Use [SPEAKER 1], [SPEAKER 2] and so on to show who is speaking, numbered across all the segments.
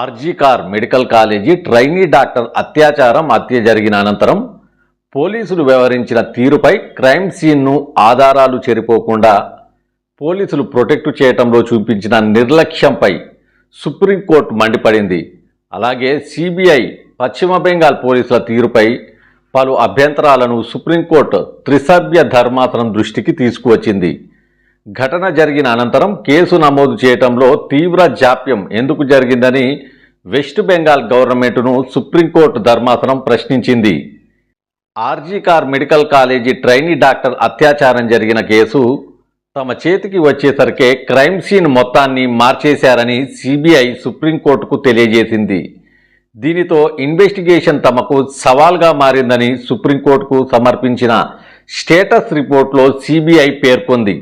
[SPEAKER 1] RG Kar medical college trainee doctor అత్యాచారం హత్య జరిగిన అనంతరం పోలీసులు వ్యవహరించిన తీరుపై క్రైమ్ సీన్ను ఆధారాలు చెరిపోకుండా పోలీసులు ప్రొటెక్ట్ చేయటంలో చూపించిన నిర్లక్ష్యంపై సుప్రీంకోర్టు మండిపడింది. అలాగే సిబిఐ పశ్చిమ బెంగాల్ పోలీసుల తీరుపై పలు అభ్యంతరాలను సుప్రీంకోర్టు త్రిసభ్య ధర్మాసనం దృష్టికి తీసుకువచ్చింది. ఘటన జరిగిన అనంతరం కేసు నమోదు చేయటంలో తీవ్ర జాప్యం ఎందుకు జరిగిందని వెస్ట్ బెంగాల్ గవర్నమెంట్ను సుప్రీంకోర్టు ధర్మాసనం ప్రశ్నించింది. RG Kar medical college trainee doctor అత్యాచారం జరిగిన కేసు తమ చేతికి వచ్చేసరికే క్రైమ్ సీన్ మొత్తాన్ని మార్చేశారని సిబిఐ సుప్రీంకోర్టుకు తెలియజేసింది. దీనితో ఇన్వెస్టిగేషన్ తమకు సవాల్గా మారిందని సుప్రీంకోర్టుకు సమర్పించిన స్టేటస్ రిపోర్ట్లో సిబిఐ పేర్కొంది.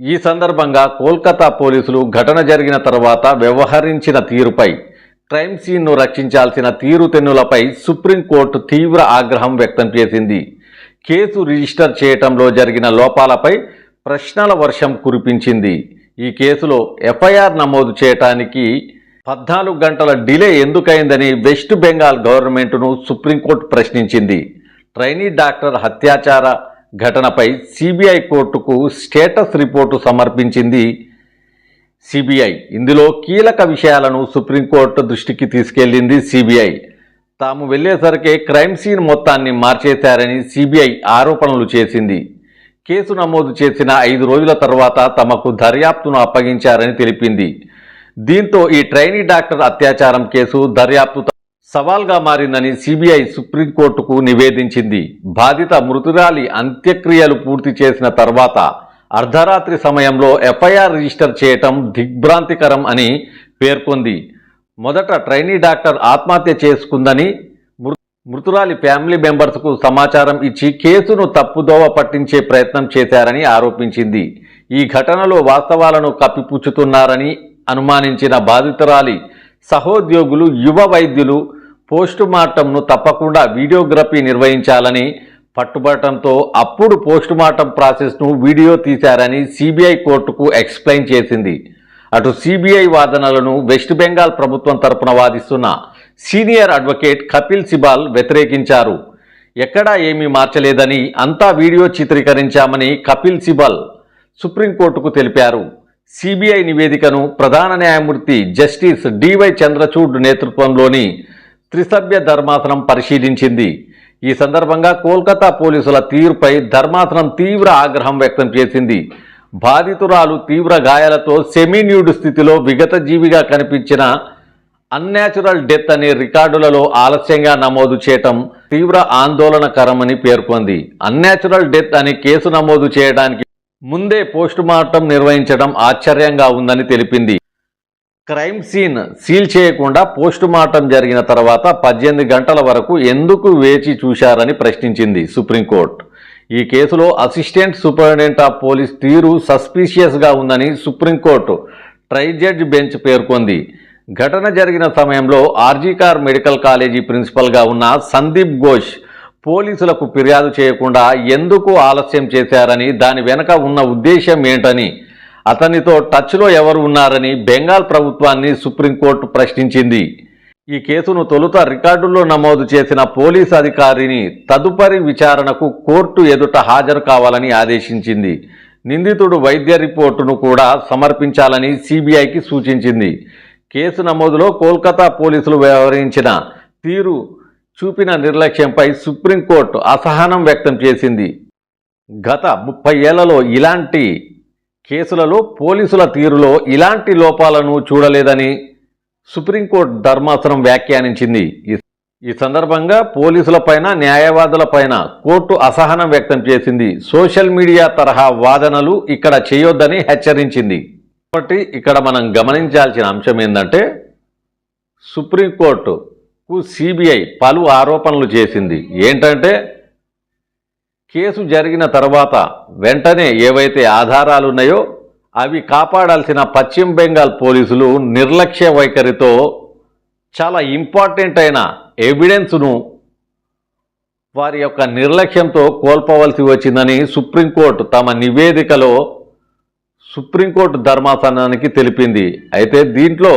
[SPEAKER 1] ఈ సందర్భంగా కోల్కతా పోలీసులు ఘటన జరిగిన తర్వాత వ్యవహరించిన తీరుపై క్రైమ్ సీన్ను రక్షించాల్సిన తీరుతెన్నులపై సుప్రీంకోర్టు తీవ్ర ఆగ్రహం వ్యక్తం చేసింది. కేసు రిజిస్టర్ చేయటంలో జరిగిన లోపాలపై ప్రశ్నల వర్షం కురిపించింది. ఈ కేసులో ఎఫ్ఐఆర్ నమోదు చేయటానికి పద్నాలుగు గంటల డిలే ఎందుకైందని వెస్ట్ బెంగాల్ గవర్నమెంట్ను సుప్రీంకోర్టు ప్రశ్నించింది. ట్రైనీ డాక్టర్ హత్యాచార ఘటనపై సిబిఐ కోర్టుకు స్టేటస్ రిపోర్టు సమర్పించింది సిబిఐ. ఇందులో కీలక విషయాలను సుప్రీంకోర్టు దృష్టికి తీసుకెళ్ళింది సిబిఐ. తాము వెళ్ళేసరికే క్రైమ్ సీన్ మొత్తాన్ని మార్చేశారని సిబిఐ ఆరోపణలు చేసింది. కేసు నమోదు చేసిన ఐదు రోజుల తర్వాత తమకు దర్యాప్తును అప్పగించారని తెలిపింది. దీంతో ఈ ట్రైనీ డాక్టర్ అత్యాచారం కేసు దర్యాప్తు సవాల్గా మారిందని సిబిఐ సుప్రీంకోర్టుకు నివేదించింది. బాధిత మృతురాలి అంత్యక్రియలు పూర్తి చేసిన తర్వాత అర్ధరాత్రి సమయంలో ఎఫ్ఐఆర్ రిజిస్టర్ చేయటం దిగ్భ్రాంతికరం అని పేర్కొంది. మొదట ట్రైనీ డాక్టర్ ఆత్మహత్య చేసుకుందని మృ- మృతురాలి ఫ్యామిలీ మెంబర్స్కు సమాచారం ఇచ్చి కేసును తప్పుదోవ పట్టించే ప్రయత్నం చేశారని ఆరోపించింది. ఈ ఘటనలో వాస్తవాలను కప్పిపుచ్చుతున్నారని అనుమానించిన బాధితురాలి సహోద్యోగులు యువ వైద్యులు పోస్టు మార్టంను తప్పకుండా వీడియోగ్రఫీ నిర్వహించాలని పట్టుబడటంతో అప్పుడు పోస్టు మార్టం ప్రాసెస్ను వీడియో తీశారని సిబిఐ కోర్టుకు ఎక్స్ప్లెయిన్ చేసింది. అటు సిబిఐ వాదనలను వెస్ట్ బెంగాల్ ప్రభుత్వం తరపున వాదిస్తున్న సీనియర్ అడ్వకేట్ కపిల్ సిబాల్ వ్యతిరేకించారు. ఎక్కడా ఏమీ మార్చలేదని అంతా వీడియో చిత్రీకరించామని కపిల్ సిబల్ సుప్రీంకోర్టుకు తెలిపారు. సిబిఐ నివేదికను ప్రధాన న్యాయమూర్తి జస్టిస్ డివై చంద్రచూడ్ నేతృత్వంలోని త్రిసభ్య ధర్మాసనం పరిశీలించింది. ఈ సందర్భంగా కోల్కతా పోలీసుల తీరుపై ధర్మాసనం తీవ్ర ఆగ్రహం వ్యక్తం చేసింది. బాధితురాలు తీవ్ర గాయాలతో సెమీన్యూడ్ స్థితిలో విగత జీవిగా కనిపించిన అన్యాచురల్ డెత్ అనే రికార్డులలో ఆలస్యంగా నమోదు చేయటం తీవ్ర ఆందోళనకరమని పేర్కొంది. అన్యాచురల్ డెత్ అని కేసు నమోదు చేయడానికి ముందే పోస్టుమార్టం నిర్వహించడం ఆశ్చర్యంగా ఉందని తెలిపింది. క్రైమ్ సీన్ సీల్ చేయకుండా పోస్టుమార్టం జరిగిన తర్వాత పద్దెనిమిది గంటల వరకు ఎందుకు వేచి చూశారని ప్రశ్నించింది సుప్రీంకోర్టు. ఈ కేసులో అసిస్టెంట్ సూపరింటెండెంట్ ఆఫ్ పోలీస్ తీరు సస్పీషియస్గా ఉందని సుప్రీంకోర్టు ట్రై జడ్జ్ బెంచ్ పేర్కొంది. ఘటన జరిగిన సమయంలో ఆర్జీకార్ మెడికల్ కాలేజీ ప్రిన్సిపల్గా ఉన్న సందీప్ ఘోష్ పోలీసులకు ఫిర్యాదు చేయకుండా ఎందుకు ఆలస్యం చేశారని దాని వెనక ఉన్న ఉద్దేశం ఏంటని అతనితో టచ్లో ఎవరు ఉన్నారని బెంగాల్ ప్రభుత్వాన్ని సుప్రీంకోర్టు ప్రశ్నించింది. ఈ కేసును తొలుత రికార్డుల్లో నమోదు చేసిన పోలీసు అధికారిని తదుపరి విచారణకు కోర్టు ఎదుట హాజరు కావాలని ఆదేశించింది. నిందితుడు వైద్య రిపోర్టును కూడా సమర్పించాలని సిబిఐకి సూచించింది. కేసు నమోదులో కోల్కతా పోలీసులు వ్యవహరించిన తీరు చూపిన నిర్లక్ష్యంపై సుప్రీంకోర్టు అసహనం వ్యక్తం చేసింది. గత ముప్పై ఏళ్ళలో ఇలాంటి కేసులలో పోలీసుల తీరులో ఇలాంటి లోపాలను చూడలేదని సుప్రీంకోర్టు ధర్మాసనం వ్యాఖ్యానించింది. ఈ- సందర్భంగా పోలీసులపైన న్యాయవాదులపైన కోర్టు అసహనం వ్యక్తం చేసింది. సోషల్ మీడియా తరహా వాదనలు ఇక్కడ చేయొద్దని హెచ్చరించింది. కాబట్టి ఇక్కడ మనం గమనించాల్సిన అంశం ఏంటంటే సుప్రీంకోర్టుకు సిబిఐ పలు ఆరోపణలు చేసింది. ఏంటంటే కేసు జరిగిన తర్వాత వెంటనే ఏవైతే ఆధారాలు ఉన్నాయో అవి కాపాడాల్సిన పశ్చిమ బెంగాల్ పోలీసులు నిర్లక్ష్య వైఖరితో చాలా ఇంపార్టెంట్ అయిన ఎవిడెన్స్ను వారి యొక్క నిర్లక్ష్యంతో కోల్పోవలసి వచ్చిందని సుప్రీంకోర్టు తమ నివేదికలో సుప్రీంకోర్టు ధర్మాసనానికి తెలిపింది. అయితే దీంట్లో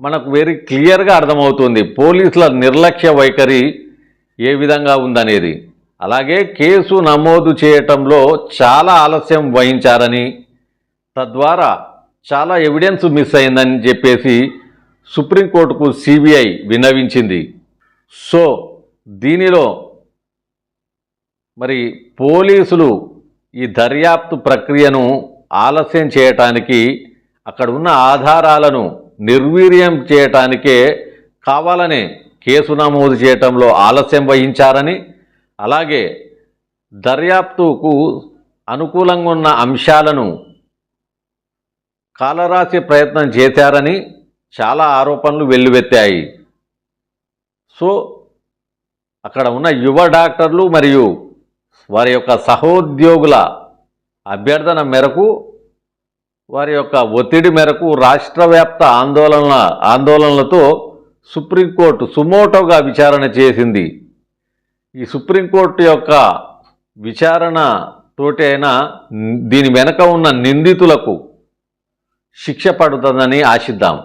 [SPEAKER 1] మనకు వెరీ క్లియర్గా అర్థమవుతుంది పోలీసుల నిర్లక్ష్య వైఖరి ఏ విధంగా ఉందనేది. అలాగే కేసు నమోదు చేయటంలో చాలా ఆలస్యం వహించారని తద్వారా చాలా ఎవిడెన్స్ మిస్ అయిందని చెప్పేసి సుప్రీంకోర్టుకు సిబిఐ విన్నవించింది. సో దీనిలో మరి పోలీసులు ఈ దర్యాప్తు ప్రక్రియను ఆలస్యం చేయటానికి అక్కడ ఉన్న ఆధారాలను నిర్వీర్యం చేయటానికే కావాలనే కేసు నమోదు చేయటంలో ఆలస్యం వహించారని అలాగే దర్యాప్తుకు అనుకూలంగా ఉన్న అంశాలను కాలరాసే ప్రయత్నం చేశారని చాలా ఆరోపణలు వెల్లువెత్తాయి. సో అక్కడ ఉన్న యువ డాక్టర్లు మరియు వారి యొక్క సహోద్యోగుల అభ్యర్థన మేరకు వారి యొక్క ఒత్తిడి మేరకు రాష్ట్ర వ్యాప్త ఆందోళన ఆందోళనలతో సుప్రీంకోర్టు సుమోటోగా విచారణ చేసింది. ఈ సుప్రీంకోర్టు యొక్క విచారణ తోటి అయినా దీని వెనక ఉన్న నిందితులకు శిక్ష పడుతుందని ఆశిద్దాం.